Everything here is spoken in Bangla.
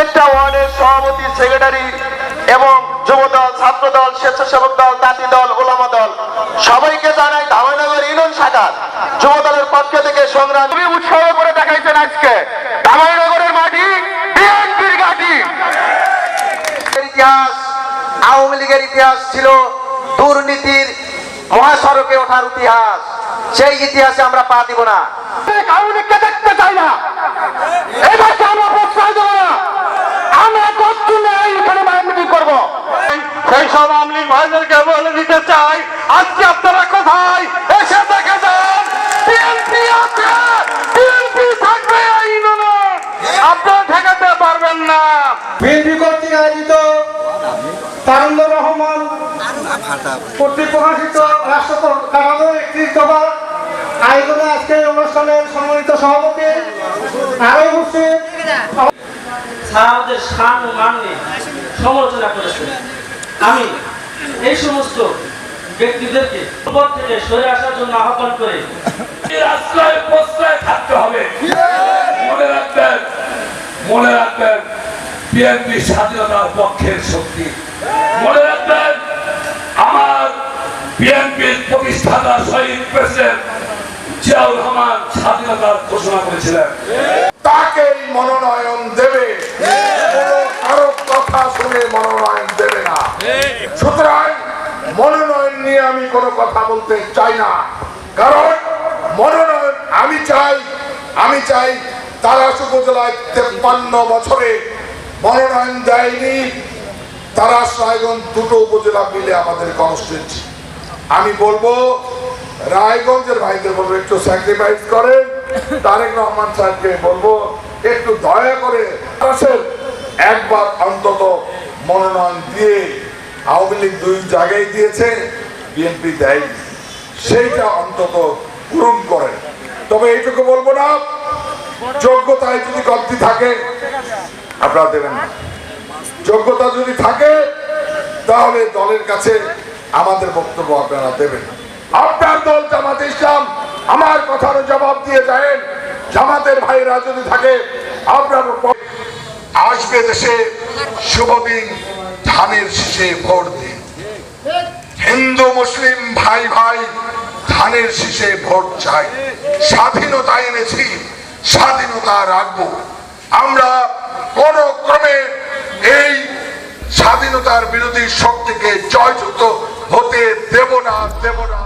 প্রত্যেকটা ওয়ার্ডের সভাপতি, সেক্রেটারি এবং যুবদল, ছাত্রদল, স্বেচ্ছাসেবক দল তাঁতি দল, ওলামা দল। সবাইকে জানাই ধামানগর ইউনিয়ন শাখার যুবদলের পক্ষ থেকে সংগ্রাম। খুবই উৎসাহ করে দেখাইছেন আজকে। ধামানগরের মাটি, বিএনপির ঘাটি। ইতিহাস, আওয়ামী লীগের ইতিহাস ছিল দুর্নীতির মহাসড়কে ওঠার ইতিহাস। সেই ইতিহাসে আমরা পা দিব না। আওয়ামী লীগকে দেখতে চাই না এবার আমরা প্রশ্রয় দেবো না আমরা তৎক্ষণে এখানে মিটিং করব সেই সব আওয়ামী লীগ ভাইদেরকে বলে দিতে চাই আজকে আপনারা কোথায়? এসে দেখে যান। বিএনপি আছে বিএনপি থাকবে আপনারা ঠেকাতে পারবেন না। বিএনপি কর্তৃক আয়োজিত তারুণ্য রহমান কর্তৃক প্রকাশিত রাষ্ট্র কাঠামোর একটি দফা আয়োজনে আজকে অনুষ্ঠানের সম্মানিত সভাপতি আরও উপস্থিত। আমাদের সান মান নিয়ে সমালোচনা করেছে আমি এই সমস্ত ব্যক্তিদেরকে উপর থেকে সরে আসার জন্য আহ্বান করে আশ্রয় প্রশ্রয় থাকতে হবে। মনে রাখবেন মনে রাখবেন বিএনপি স্বাধীনতার পক্ষের শক্তি। মনে রাখবেন আমার বিএনপির প্রতিষ্ঠাতা শহীদ প্রেসিডেন্ট জিয়াউর রহমান স্বাধীনতার ঘোষণা করেছিলেন। তাকে মনোনয়ন আমি কোনো কথা বলতে চাই না। কারণ মনোনয়ন আমি চাই আমি চাই তারাস উপজেলায় তেপ্পান্ন বছরে মনোনয়ন দেয়নি। তারাস রায়গঞ্জ দুটো উপজেলা মিলে আমাদের কনস্টিটুয়েন্সি আমি বলব, রায়গঞ্জের ভাইদের বলব, একটু স্যাক্রিফাইস করেন। তারেক রহমান সাহেবকে বলব, একটু দয়া করে আসেন একবার অন্তত মনোনয়ন দিয়ে আওয়ামী লীগ দুই জায়গায় দিয়েছে। বিএনপি দেয়নি সেইটা অন্তত পূরণ করেন তবে এইটুকু বলব না যোগ্যতায় যদি কমতি থাকে, আপনারা দেবেন না। যোগ্যতা যদি থাকে, তাহলে দলের কাছে আমাদের বক্তব্য আপনারা দেবেন। আপনার দল জামাত ইসলাম, আমার কথার জবাব দিয়ে যায় জামাতের ভাইরা যদি থাকে, আপনার আসবে দেশে শুভদিন, ধানের শেষে ভোট দিন। হিন্দু, মুসলিম, ভাই ভাই, ধানের শীষে ভোট চাই। স্বাধীনতা এনেছি, স্বাধীনতা রাখব। আমরা কোন ক্রমে এই স্বাধীনতার বিরোধী শক্তিকে জয়যুক্ত হতে দেব না দেব না।